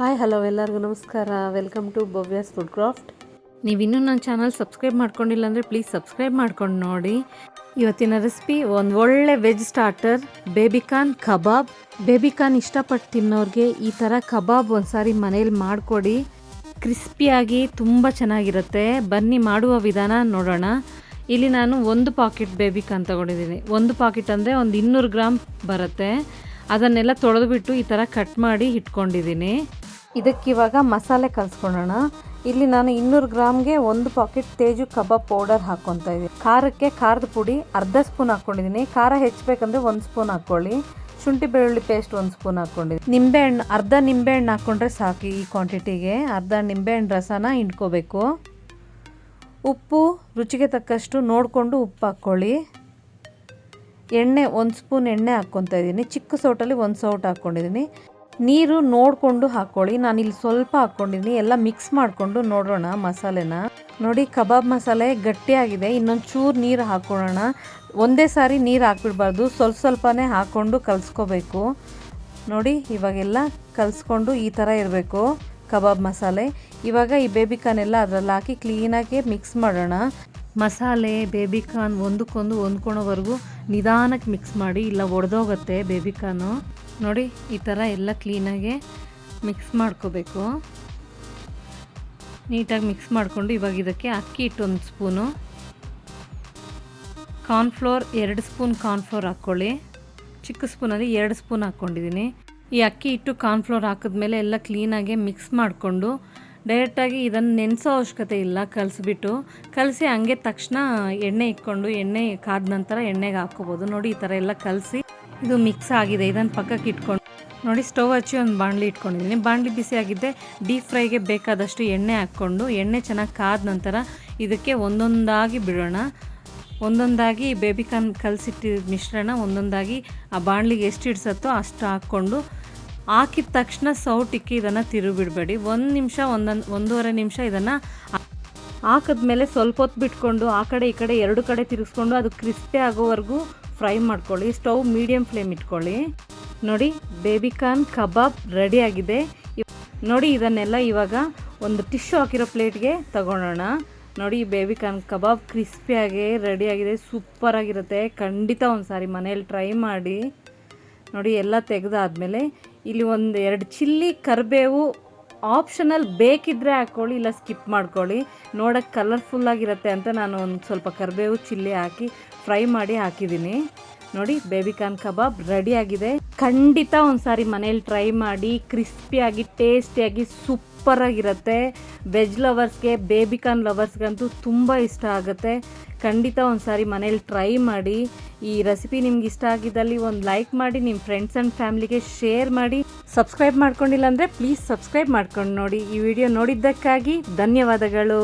Hi, hello, ಎಲ್ಲರಿಗೂ ನಮಸ್ಕಾರ. Welcome to Bhavya's food craft ನೀವಿನ್ನೂ ನನ್ನ ಚಾನಲ್ ಸಬ್ಸ್ಕ್ರೈಬ್ ಮಾಡ್ಕೊಂಡಿಲ್ಲ ಅಂದರೆ ಪ್ಲೀಸ್ ಸಬ್ಸ್ಕ್ರೈಬ್ ಮಾಡ್ಕೊಂಡು ನೋಡಿ. ಇವತ್ತಿನ ರೆಸಿಪಿ ಒಂದು ಒಳ್ಳೆ veg starter baby corn kebab baby corn ಇಷ್ಟಪಟ್ಟು ತಿನ್ನೋರಿಗೆ ಈ ಥರ ಕಬಾಬ್ ಒಂದ್ಸಾರಿ ಮನೇಲಿ ಮಾಡಿಕೊಡಿ. ಕ್ರಿಸ್ಪಿಯಾಗಿ ತುಂಬ ಚೆನ್ನಾಗಿರುತ್ತೆ. ಬನ್ನಿ ಮಾಡುವ ವಿಧಾನ ನೋಡೋಣ. ಇಲ್ಲಿ ನಾನು ಒಂದು ಪಾಕೆಟ್ ಬೇಬಿಕಾನ್ ತಗೊಂಡಿದ್ದೀನಿ. ಒಂದು ಪಾಕೆಟ್ ಅಂದರೆ ಒಂದು ಇನ್ನೂರು ಗ್ರಾಮ್ ಬರುತ್ತೆ. ಅದನ್ನೆಲ್ಲ ತೊಳೆದುಬಿಟ್ಟು ಈ ಥರ ಕಟ್ ಮಾಡಿ ಇಟ್ಕೊಂಡಿದ್ದೀನಿ. ಇದಕ್ಕಿವಾಗ ಮಸಾಲೆ ಕಲಿಸ್ಕೊಳ್ಳೋಣ. ಇಲ್ಲಿ ನಾನು ಇನ್ನೂರು ಗ್ರಾಮ್ಗೆ ಒಂದು ಪಾಕೆಟ್ ತೇಜು ಕಬಾಬ್ ಪೌಡರ್ ಹಾಕ್ಕೊತಾ ಇದ್ದೀನಿ. ಖಾರಕ್ಕೆ ಖಾರದ ಪುಡಿ ಅರ್ಧ ಸ್ಪೂನ್ ಹಾಕ್ಕೊಂಡಿದ್ದೀನಿ. ಖಾರ ಹೆಚ್ಚಬೇಕಂದ್ರೆ ಒಂದು ಸ್ಪೂನ್ ಹಾಕ್ಕೊಳ್ಳಿ. ಶುಂಠಿ ಬೆಳ್ಳುಳ್ಳಿ ಪೇಸ್ಟ್ ಒಂದು ಸ್ಪೂನ್ ಹಾಕ್ಕೊಂಡಿದ್ದೀನಿ. ನಿಂಬೆಹಣ್ಣು, ಅರ್ಧ ನಿಂಬೆಹಣ್ಣು ಹಾಕ್ಕೊಂಡ್ರೆ ಸಾಕು ಈ ಕ್ವಾಂಟಿಟಿಗೆ. ಅರ್ಧ ನಿಂಬೆಹಣ್ಣು ರಸನ ಹಿಂಡ್ಕೋಬೇಕು. ಉಪ್ಪು, ರುಚಿಗೆ ತಕ್ಕಷ್ಟು ನೋಡಿಕೊಂಡು ಉಪ್ಪು ಹಾಕ್ಕೊಳ್ಳಿ. ಎಣ್ಣೆ, ಒಂದು ಸ್ಪೂನ್ ಎಣ್ಣೆ ಹಾಕ್ಕೊತಾ ಇದ್ದೀನಿ. ಚಿಕ್ಕ ಸೌಟಲ್ಲಿ ಒಂದು ಸೌಟ್ ಹಾಕ್ಕೊಂಡಿದ್ದೀನಿ. ನೀರು ನೋಡಿಕೊಂಡು ಹಾಕ್ಕೊಳ್ಳಿ ನಾನು ಇಲ್ಲಿ ಸ್ವಲ್ಪ ಹಾಕ್ಕೊಂಡಿದ್ದೀನಿ. ಎಲ್ಲ ಮಿಕ್ಸ್ ಮಾಡಿಕೊಂಡು ನೋಡೋಣ ಮಸಾಲೆನ. ನೋಡಿ, ಕಬಾಬ್ ಮಸಾಲೆ ಗಟ್ಟಿಯಾಗಿದೆ. ಇನ್ನೊಂದು ಚೂರು ನೀರು ಹಾಕ್ಕೊಳ್ಳೋಣ ಒಂದೇ ಸಾರಿ ನೀರು ಹಾಕ್ಬಿಡ್ಬಾರ್ದು. ಸ್ವಲ್ಪ ಸ್ವಲ್ಪನೇ ಹಾಕ್ಕೊಂಡು ಕಲಿಸ್ಕೋಬೇಕು. ನೋಡಿ, ಇವಾಗೆಲ್ಲ ಕಲಸ್ಕೊಂಡು ಈ ಥರ ಇರಬೇಕು ಕಬಾಬ್ ಮಸಾಲೆ. ಇವಾಗ ಈ ಬೇಬಿಕಾನೆಲ್ಲ ಅದರಲ್ಲಿ ಹಾಕಿ ಕ್ಲೀನಾಗಿ ಮಿಕ್ಸ್ ಮಾಡೋಣ. ಮಸಾಲೆ ಬೇಬಿಕಾನ್ ಒಂದಕ್ಕೊಂದು ಹೊಂದ್ಕೊಳೋವರೆಗೂ ನಿಧಾನಕ್ಕೆ ಮಿಕ್ಸ್ ಮಾಡಿ. ಇಲ್ಲ, ಒಡೆದೋಗುತ್ತೆ ಬೇಬಿಕಾನು ನೋಡಿ, ಈ ಥರ ಎಲ್ಲ ಕ್ಲೀನಾಗೆ ಮಿಕ್ಸ್ ಮಾಡ್ಕೋಬೇಕು. ನೀಟಾಗಿ ಮಿಕ್ಸ್ ಮಾಡಿಕೊಂಡು ಇವಾಗ ಇದಕ್ಕೆ ಅಕ್ಕಿ ಹಿಟ್ಟು ಒಂದು ಸ್ಪೂನು. ಕಾರ್ನ್ಫ್ಲೋರ್ ಎರಡು ಸ್ಪೂನ್ ಕಾರ್ನ್ಫ್ಲೋರ್ ಹಾಕ್ಕೊಳ್ಳಿ. ಚಿಕ್ಕ ಸ್ಪೂನಲ್ಲಿ ಎರಡು ಸ್ಪೂನ್ ಹಾಕ್ಕೊಂಡಿದ್ದೀನಿ. ಈ ಅಕ್ಕಿ ಹಿಟ್ಟು ಕಾರ್ನ್ಫ್ಲೋರ್ ಹಾಕಿದ್ಮೇಲೆ ಎಲ್ಲ ಕ್ಲೀನಾಗಿ ಮಿಕ್ಸ್ ಮಾಡಿಕೊಂಡು ಡೈರೆಕ್ಟಾಗಿ ಇದನ್ನು ನೆನೆಸೋ ಅವಶ್ಯಕತೆ ಇಲ್ಲ, ಕಲಸಿಬಿಟ್ಟು. ಕಲಸಿ ಹಂಗೆ ತಕ್ಷಣ ಎಣ್ಣೆ ಇಟ್ಕೊಂಡು, ಎಣ್ಣೆ ಕಾದ ನಂತರ ಎಣ್ಣೆಗೆ ಹಾಕ್ಕೋಬೋದು. ನೋಡಿ, ಈ ಥರ ಎಲ್ಲ ಕಲಸಿ. ಇದು ಮಿಕ್ಸ್ ಆಗಿದೆ. ಇದನ್ನು ಪಕ್ಕಕ್ಕೆ ಇಟ್ಕೊಂಡು ನೋಡಿ ಸ್ಟವ್ ಹಚ್ಚಿ ಒಂದು ಬಾಣಲಿ ಇಟ್ಕೊಂಡಿದ್ದೀನಿ. ಬಾಣಲಿ ಬಿಸಿ ಆಗಿದ್ದೆ ಡೀಪ್ ಫ್ರೈಗೆ ಬೇಕಾದಷ್ಟು ಎಣ್ಣೆ ಹಾಕ್ಕೊಂಡು, ಎಣ್ಣೆ ಚೆನ್ನಾಗಿ ಕಾದ ನಂತರ ಇದಕ್ಕೆ ಒಂದೊಂದಾಗಿ ಬಿಡೋಣ. ಒಂದೊಂದಾಗಿ ಬೇಬಿ ಕಾರ್ನ್ ಕಲಸಿಟ್ಟಿದ ಮಿಶ್ರಣ, ಒಂದೊಂದಾಗಿ ಆ ಬಾಣಲಿಗೆ ಎಷ್ಟು ಇಡ್ಸತ್ತೋ ಅಷ್ಟು ಹಾಕ್ಕೊಂಡು ಹಾಕಿದ ತಕ್ಷಣ ಸೌಟಿಕ್ಕಿ ಇದನ್ನು ತಿರುಗಿಬಿಡಬೇಡಿ. ಒಂದು ನಿಮಿಷ ಒಂದೊಂದು ಒಂದೂವರೆ ನಿಮಿಷ ಇದನ್ನು ಹಾಕಿದ್ಮೇಲೆ ಸ್ವಲ್ಪ ಹೊತ್ತು ಬಿಟ್ಕೊಂಡು ಆ ಕಡೆ ಈ ಕಡೆ ಎರಡು ಕಡೆ ತಿರುಗಿಸ್ಕೊಂಡು ಅದು ಕ್ರಿಸ್ಪಿ ಆಗೋವರೆಗೂ ಫ್ರೈ ಮಾಡ್ಕೊಳ್ಳಿ. ಸ್ಟವ್ ಮೀಡಿಯಮ್ ಫ್ಲೇಮ್ ಇಟ್ಕೊಳ್ಳಿ. ನೋಡಿ ಬೇಬಿಕಾನ್ ಕಬಾಬ್ ರೆಡಿ ಆಗಿದೆ. ನೋಡಿ, ಇದನ್ನೆಲ್ಲ ಇವಾಗ ಒಂದು ಟಿಶ್ಯೂ ಹಾಕಿರೋ ಪ್ಲೇಟ್ಗೆ ತಗೊಳ್ಳೋಣ. ನೋಡಿ ಬೇಬಿಕಾನ್ ಕಬಾಬ್ ಕ್ರಿಸ್ಪಿಯಾಗಿ ರೆಡಿಯಾಗಿದೆ ಸೂಪರಾಗಿರುತ್ತೆ ಖಂಡಿತ ಒಂದು ಸಾರಿ ಮನೇಲಿ ಟ್ರೈ ಮಾಡಿ. ನೋಡಿ, ಎಲ್ಲ ತೆಗೆದಾದ್ಮೇಲೆ ಇಲ್ಲಿ ಒಂದು ಎರಡು ಚಿಲ್ಲಿ ಕರಿಬೇವು ಆಪ್ಷನಲ್ ಬೇಕಿದ್ದರೆ ಹಾಕ್ಕೊಳ್ಳಿ ಇಲ್ಲ ಸ್ಕಿಪ್ ಮಾಡ್ಕೊಳ್ಳಿ. ನೋಡೋಕ್ಕೆ ಕಲರ್ಫುಲ್ಲಾಗಿರುತ್ತೆ ಅಂತ ನಾನು ಒಂದು ಸ್ವಲ್ಪ ಕರಿಬೇವು ಚಿಲ್ಲಿ ಹಾಕಿ, ಫ್ರೈ ಮಾಡಿ ಹಾಕಿದ್ದೀನಿ. ನೋಡಿ ಬೇಬಿ ಕಾನ್ ಕಬಾಬ್ ರೆಡಿಯಾಗಿದೆ ಖಂಡಿತ ಒಂದು ಸಾರಿ ಮನೇಲಿ ಟ್ರೈ ಮಾಡಿ ಕ್ರಿಸ್ಪಿಯಾಗಿ ಟೇಸ್ಟಿಯಾಗಿ ಸೂಪರಾಗಿರುತ್ತೆ ವೆಜ್ ಲವರ್ಸ್ಗೆ ಬೇಬಿ ಕಾರ್ನ್ ಲವರ್ಸ್ಗಂತೂ ತುಂಬ ಇಷ್ಟ ಆಗುತ್ತೆ. ಖಂಡಿತ ಒಂದು ಸಾರಿ ಮನೇಲಿ ಟ್ರೈ ಮಾಡಿ. ಈ ರೆಸಿಪಿ ನಿಮ್ಗೆ ಇಷ್ಟ ಆಗಿದ್ದಲ್ಲಿ ಒಂದು ಲೈಕ್ ಮಾಡಿ ನಿಮ್ಮ ಫ್ರೆಂಡ್ಸ್ ಆ್ಯಂಡ್ ಫ್ಯಾಮ್ಲಿಗೆ ಶೇರ್ ಮಾಡಿ. ಸಬ್ಸ್ಕ್ರೈಬ್ ಮಾಡ್ಕೊಂಡಿಲ್ಲ ಅಂದರೆ ಪ್ಲೀಸ್ ಸಬ್ಸ್ಕ್ರೈಬ್ ಮಾಡ್ಕೊಂಡು ನೋಡಿ ಈ ವಿಡಿಯೋ ನೋಡಿದ್ದಕ್ಕಾಗಿ ಧನ್ಯವಾದಗಳು.